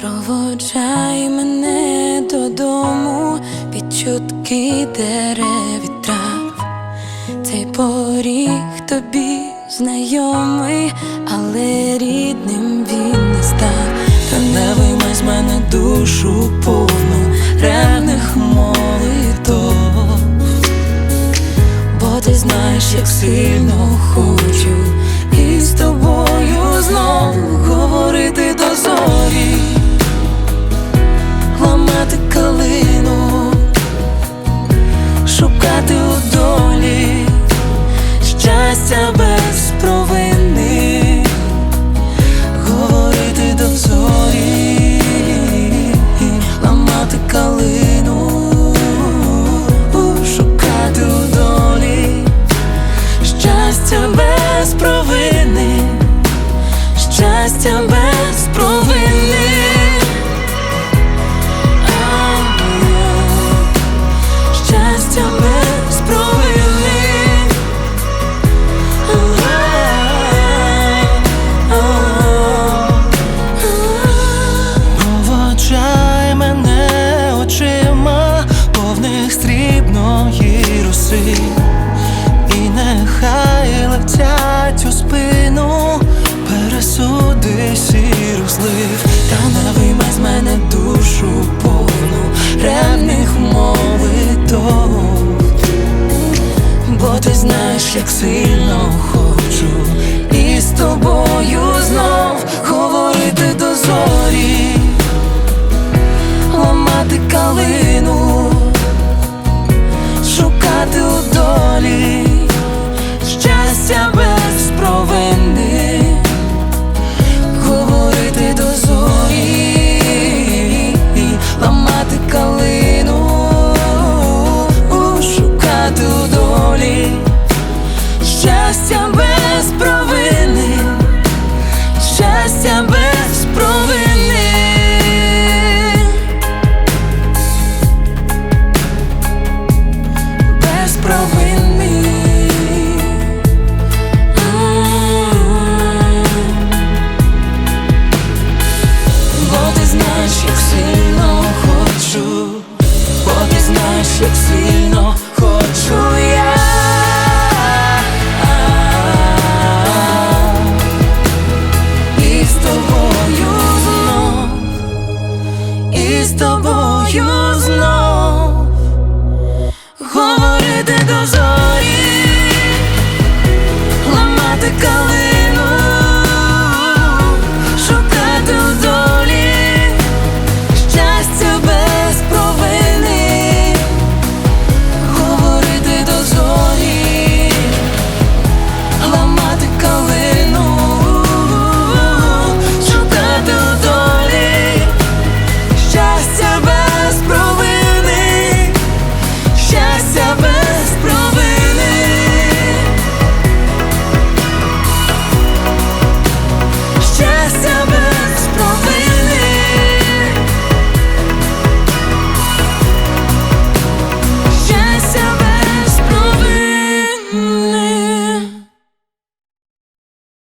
Проводжай мене додому під чутки дерев і трав. Цей поріг тобі знайомий, але рідним він не став. Та не виймай з мене душу повну ревних молитов. Бо ти знаєш, як сильно хочу без провини, щастя без Бо ти знаєш, як сильно хочу. І з тобою знов з тобою знов, говорити до зору